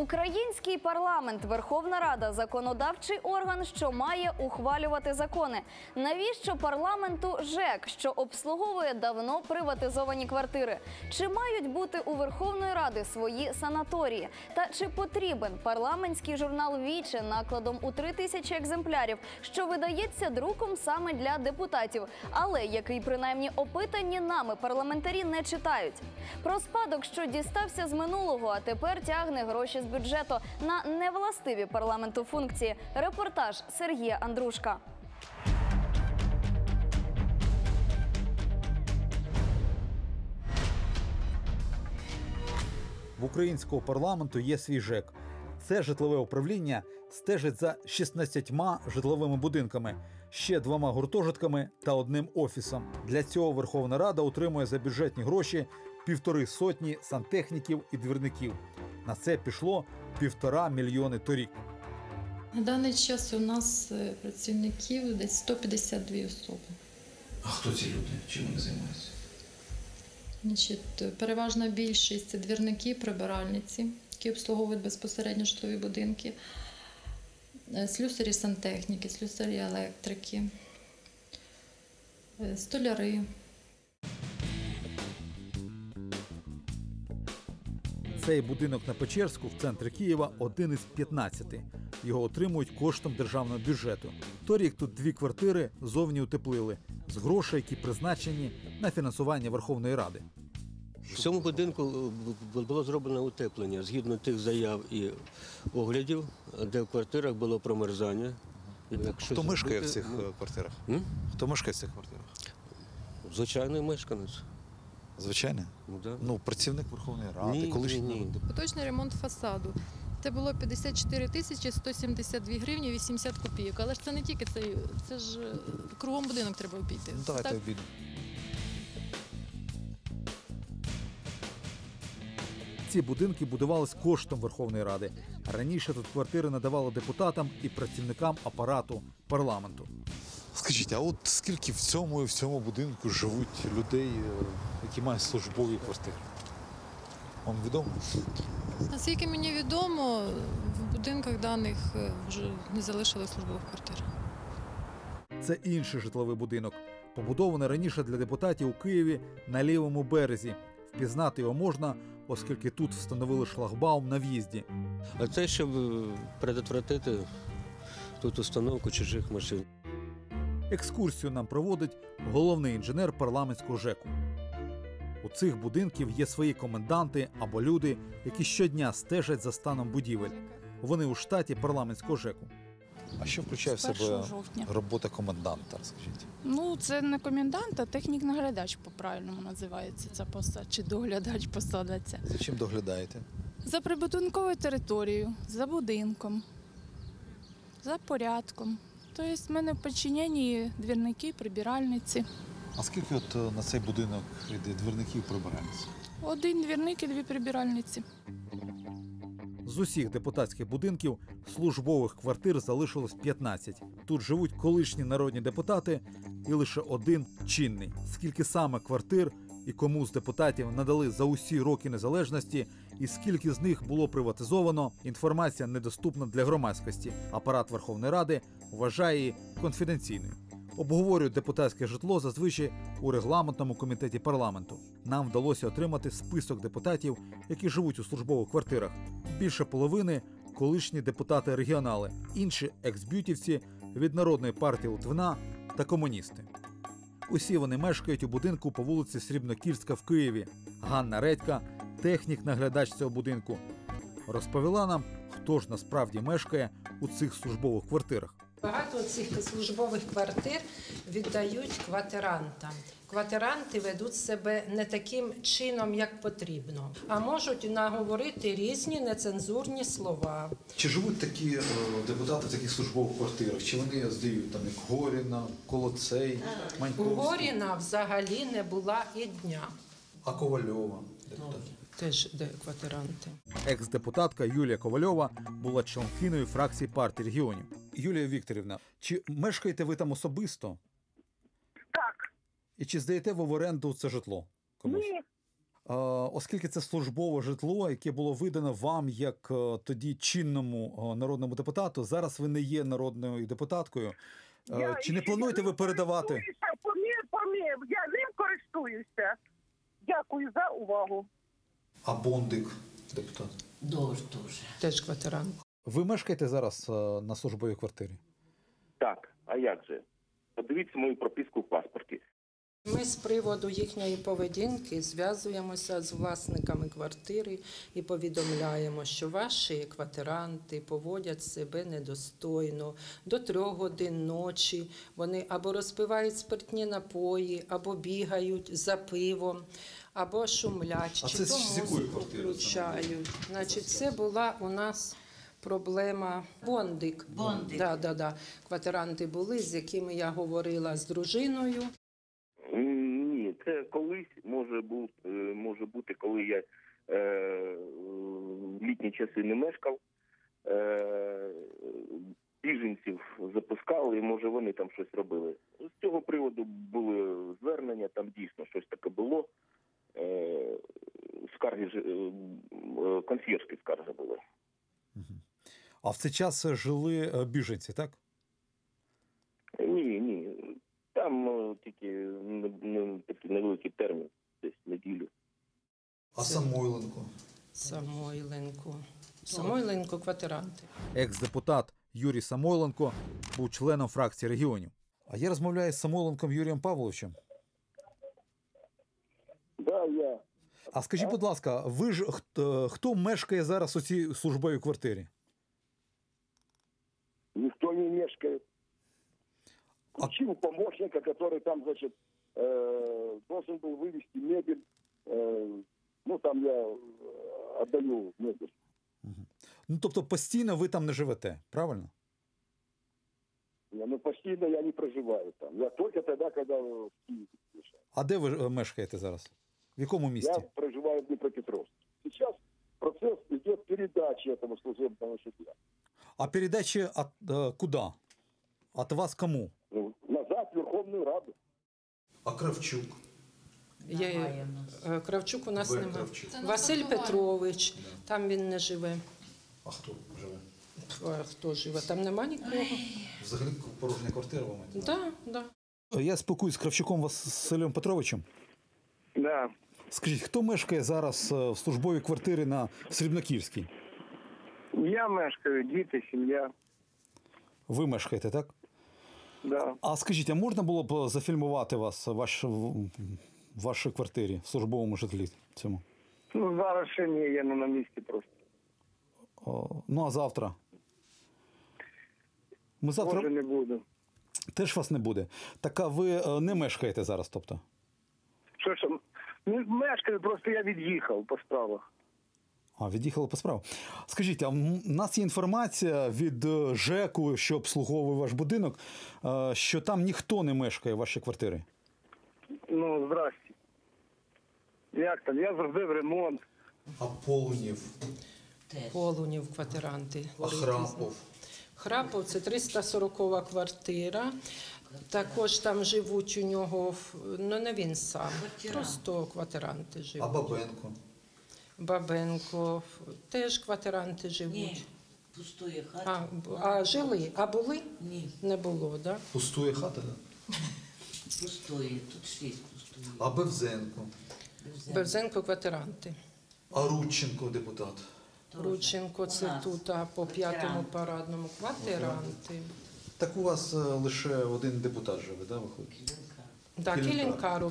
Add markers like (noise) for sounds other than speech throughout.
Український парламент, Верховна Рада, законодавчий орган, що має ухвалювати закони. Навіщо парламенту ЖЕК, що обслуговує давно приватизовані квартири? Чи мають бути у Верховної Ради свої санаторії? Та чи потрібен парламентський журнал Віче накладом у три тисячі екземплярів, що видається друком саме для депутатів, але який принаймні опитані нами парламентарі не читають? Про спадок, що дістався з минулого, а тепер тягне гроші з бюджету на невластиві парламенту функції. Репортаж Сергія Андрушка. В українського парламенту є свій ЖЕК. Це житлове управління стежить за 16 житловими будинками, ще двома гуртожитками та одним офісом. Для цього Верховна Рада отримує за бюджетні гроші півтори сотні сантехніків і двірників. На це пішло півтора мільйони торік. На даний час у нас е, працівників десь 152 особи. А хто ці люди? Чим вони займаються? Значить, переважна більшість це двірники, прибиральниці, які обслуговують безпосередньо житлові будинки, е, слюсарі сантехніки, слюсарі електрики, е, столяри. Цей будинок на Печерську в центрі Києва один із 15. Його отримують коштом державного бюджету. Торік тут дві квартири зовні утеплили з грошей, які призначені на фінансування Верховної Ради. В цьому будинку е, було зроблено утеплення згідно тих заяв і оглядів, де в квартирах було промерзання. Якщо Хто мешкає в цих ну, е, квартирах? М? Хто мешкає в цих квартирах? Звичайний мешканець. Звичайно. Ну, да. Ну, працівник Верховної Ради, ні, колишній. ні, ні. Поточний ремонт фасаду. Це було 54 тисячі 172 гривні 80 копійок. Але ж це не тільки це, це ж е, кругом будинок треба обійти. Ну, давайте Так, обійдемо. Ці будинки будувались коштом Верховної Ради. Раніше тут квартири надавали депутатам і працівникам апарату парламенту. Скажіть, а от скільки в цьому і в цьому будинку живуть людей, е, які мають службові квартири? Вам відомо? Наскільки мені відомо, в будинках даних е, вже не залишилось службових квартир. Це інший житловий будинок, побудований раніше для депутатів у Києві на лівому березі. Впізнати його можна, оскільки тут встановили шлагбаум на в'їзді. А це щоб е, предотвратити тут установку чужих машин. Екскурсію нам проводить головний інженер парламентського ЖЕКу. У цих будинків є свої коменданти або люди, які щодня стежать за станом будівель. Вони у штаті парламентського ЖЕКу. А що включає в себе жовтня. робота коменданта, скажіть? Ну, це не комендант, а технік-наглядач по-правильному називається ця посада, чи доглядач посада ця. За чим доглядаєте? За прибудинковою територією, за будинком, за порядком. Тобто в мене в підчиненні двірники, прибиральниці. А скільки от е, на цей будинок йде двірників прибиральниць? Один двірник і дві прибиральниці. З усіх депутатських будинків службових квартир залишилось 15. Тут живуть колишні народні депутати і лише один чинний. Скільки саме квартир і кому з депутатів надали за усі роки незалежності, і скільки з них було приватизовано, інформація недоступна для громадськості. Апарат Верховної Ради вважає її конфіденційною. Обговорюють депутатське житло зазвичай у регламентному комітеті парламенту. Нам вдалося отримати список депутатів, які живуть у службових квартирах. Більше половини колишні депутати регіонали, інші ексбютівці від народної партії Литвина та комуністи. Усі вони мешкають у будинку по вулиці Срібнокільська в Києві. Ганна Редька, технік-наглядач цього будинку, розповіла нам, хто ж насправді мешкає у цих службових квартирах. Багато цих службових квартир віддають квартирантам. Квартиранти ведуть себе не таким чином, як потрібно, а можуть наговорити різні нецензурні слова. Чи живуть такі е, депутати в таких службових квартирах? Чи вони здають там як Горіна, Колоцей, У Маньковський? Горіна взагалі не була і дня. А Ковальова? Теж де квартиранти. Екс-депутатка Юлія Ковальова була членкиною фракції партії регіонів. Юлія Вікторівна, чи мешкаєте ви там особисто? Так, І чи здаєте ви в оренду це житло? Комусь? ні, Оскільки це службове житло, яке було видано вам як е, тоді чинному е, народному депутату, зараз ви не є народною депутаткою. Е, Чи не плануєте ви передавати? Помір, помір, я ним користуюся. Дякую за увагу. А Бондик, депутат. Дуже, дуже. Теж квартирант. Ви мешкаєте зараз е, на службовій квартирі? Так, а як же? Подивіться мою прописку в паспорті. Ми з приводу їхньої поведінки зв'язуємося з власниками квартири і повідомляємо, що ваші квартиранти поводять себе недостойно до трьох годин ночі. Вони або розпивають спиртні напої, або бігають за пивом, або шумлять, А чи це то музику включають. Значить, це була у нас. Проблема Бондик. Бондик. Да, да, да. Квартиранти були, з якими я говорила з дружиною. Ні, це колись може бути, е, може бути, коли я е, в літні часи не мешкав. Е, біженців запускали, і може вони там щось робили. З цього приводу були звернення, там дійсно щось таке було. Е, скарги ж- е, консьєрські скарги були. А в цей час жили е, біженці, так? Ні, ні. Там е, тільки такий невеликий термін, десь неділю. А Самойленко? Самойленко. Самойленко квартиранти. Екс-депутат Юрій Самойленко був членом фракції регіонів. А я розмовляю з Самойленком Юрієм Павловичем. Да, я. А скажіть, будь ласка, ви ж хто, хто мешкає зараз у цій службовій квартирі? Никто не мешкает. А- Включил помощника, который там, значит, э, должен был вывести мебель. Э, ну, там я э, отдаю мебель. Ну тобто постійно ви там не живете, правильно? Я, ну, постійно я не проживаю там. Я только тогда, когда в Киеве. приезжаю. А де ви е, мешкаєте зараз? В якому Я місті? проживаю в Днепропетровске. Сейчас процесс идет передачи этого служебного жилья. А передачі от, е, куди? От вас кому? Ну, назад в Верховную Раду. А Кравчук. Є, Немає е, Кравчук у нас Ви немає. Кравчук. Це Василь тротуарі. Петрович, там він не живе. А хто живе? Пф, а Хто живе? Там нема нікого. Взагалі порожня квартира маєте? Да, да. Я спілкуюсь з Кравчуком Василем Петровичем. Да. Скажіть, хто мешкає зараз е, в службовій квартирі на Срібноківській? Я мешкаю, діти, сім'я. Ви мешкаєте, так? Да. А скажіть, а можна було б зафільмувати вас ваш, в вашій квартирі в службовому житлі цьому? Ну, зараз ще ні, я не на місці просто. О, ну а завтра? Ми завтра Може не буду. теж вас не буде. Так а ви е, не мешкаєте зараз, тобто? Що ж, ну, мешкаю, просто я від'їхав по справах. А, від'їхали по справу. Скажіть, а в нас є інформація від е, ЖЕКу, що обслуговує ваш будинок, е, що там ніхто не мешкає в вашій квартирі. Ну, здрасте. Як там? Я зробив ремонт. А Полунів, Полунів квартиранти. а Храпов. Храпов це 340 квартира. Також там живуть у нього, ну не він сам, Квартиранти. просто квартиранти живуть. А Бабенко. Бабенко, теж квартиранти живуть. Ні, пустує хата. б- а жили? А були? Ні, Не було, так? Да? Пустує хата, да? пустує. Тут шість пустує. А Бевзенко. Бевзен. Бевзенко квартиранти. А Рудченко депутат. Теж. Рудченко це тут, а по п'ятому парадному квартиранти. Так у вас е, лише один депутат живе, да, виходить? Так, Кілінкар.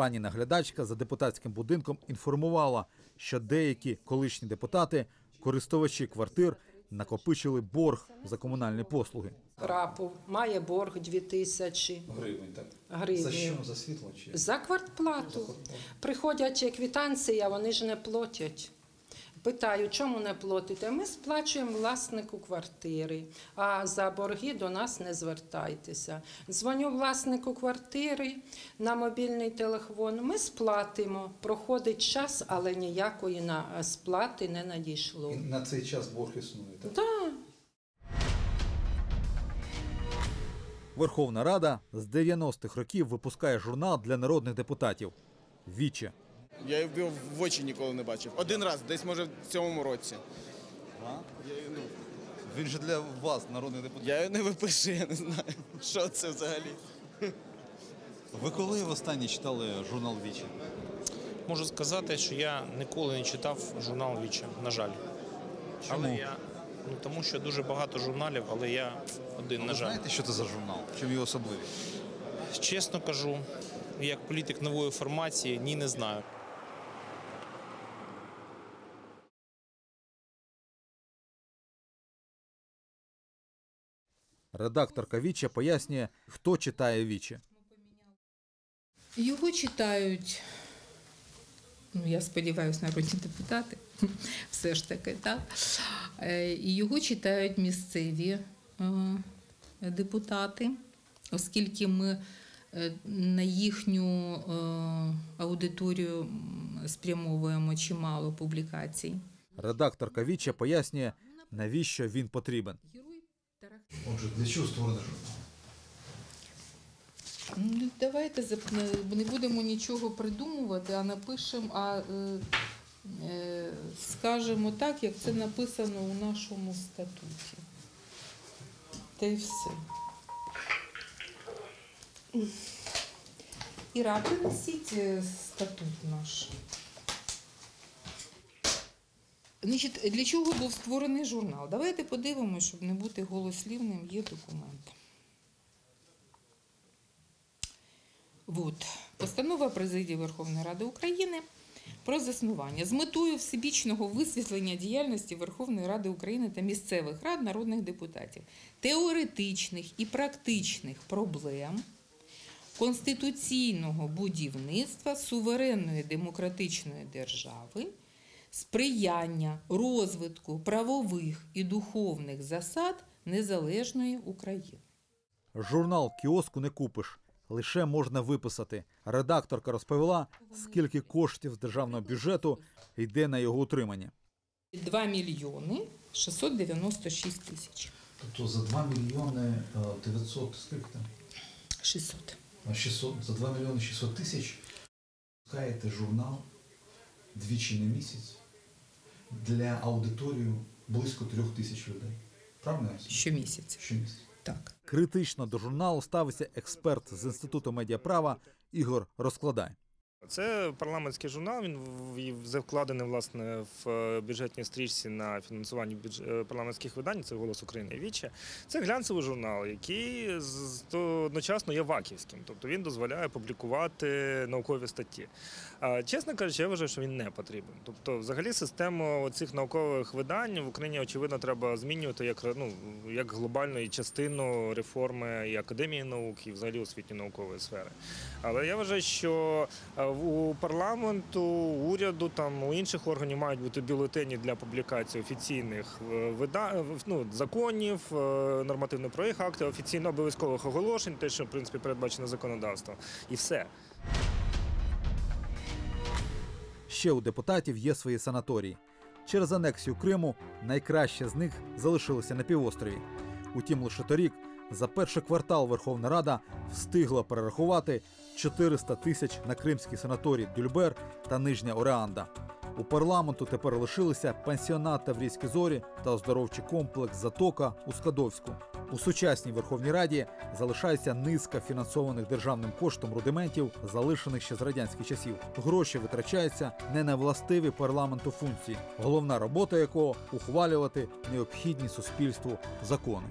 Пані наглядачка за депутатським будинком інформувала, що деякі колишні депутати, користувачі квартир, накопичили борг за комунальні послуги. Храпов має борг 2 тисячі Гривень, так? гривень. За світло чи? За квартплату. Приходять квітанції, а вони ж не платять. Питаю, чому не платите? Ми сплачуємо власнику квартири, а за борги до нас не звертайтеся. Дзвоню власнику квартири на мобільний телефон. Ми сплатимо. Проходить час, але ніякої на сплати не надійшло. На цей час борг існує, так? Так. Верховна Рада з 90-х років випускає журнал для народних депутатів Віче. Я його в очі ніколи не бачив. Один раз, десь може в цьому році. Я, ну, Він же для вас, народний депутат. я його не випишу, я не знаю, (laughs) що це взагалі. Ви коли востаннє читали журнал Вічі? Можу сказати, що я ніколи не читав журнал Віче, на жаль. Чому? Але я, ну, тому що дуже багато журналів, але я один, Ви на жаль. знаєте, що це за журнал? В чому його особливість? Чесно кажу, як політик нової формації, ні, не знаю. Редакторка Віче пояснює, хто читає Віче. Його читають, ну я сподіваюся, народні депутати, (laughs) все ж таки, так. Е, І його читають місцеві е, депутати, оскільки ми е, на їхню аудиторію спрямовуємо чимало публікацій. Редакторка Віче пояснює, навіщо він потрібен. Отже, для чого створений журнал? Ну, давайте не- будемо нічого придумувати, а напишемо, а е, е, скажемо так, як це написано у нашому статуті. Та й все. Іра, принесіть е, статут наш. Значить, для чого був створений журнал? Давайте подивимося, щоб не бути голослівним, є документ. Вот. Постанова президії Верховної Ради України про заснування з метою всебічного висвітлення діяльності Верховної Ради України та місцевих рад народних депутатів, теоретичних і практичних проблем конституційного будівництва суверенної демократичної держави, сприяння розвитку правових і духовних засад незалежної України. Журнал кіоску не купиш, лише можна виписати. Редакторка розповіла, скільки коштів з державного бюджету йде на його утримання. 2 мільйони 696 тисяч. Тобто за 2 мільйони е, 900, скільки там? 600. 600, за 2 мільйони 600 тисяч пускаєте журнал двічі на місяць для аудиторії близько трьох тисяч людей. Правильно? Щомісяця. Щомісяця. Так. Критично до журналу ставиться експерт з інституту медіаправа Ігор Розкладай. Це парламентський журнал. Він в- в- закладений власне в е, бюджетній стрічці на фінансування е, парламентських видань. Це голос України Віче. Це глянцевий журнал, який одночасно є ваківським, тобто він дозволяє публікувати наукові статті. Чесно кажучи, я вважаю, що він не потрібен. Тобто, взагалі, систему цих наукових видань в Україні очевидно треба змінювати як ну як глобальну частину реформи і академії наук, і взагалі освітньо наукової сфери. Але я вважаю, що е, у парламенту, уряду, там у інших органів мають бути бюлетені для публікації офіційних е, вида... ну, законів, е, нормативних проєктів актів, офіційно обов'язкових оголошень, те, що в принципі передбачено законодавством, і все. Ще у депутатів є свої санаторії. Через анексію Криму найкраще з них залишилося на півострові. Утім, лише торік за перший квартал Верховна Рада встигла перерахувати 400 тисяч на кримський санаторій Дюльбер та Нижня Ореанда. У парламенту тепер лишилися пансіонат Таврійські зорі та оздоровчий комплекс Затока у Скадовську. У сучасній Верховній Раді залишається низка фінансованих державним коштом рудиментів, залишених ще з радянських часів. Гроші витрачаються не на властиві парламенту функції, головна робота якого ухвалювати необхідні суспільству закони.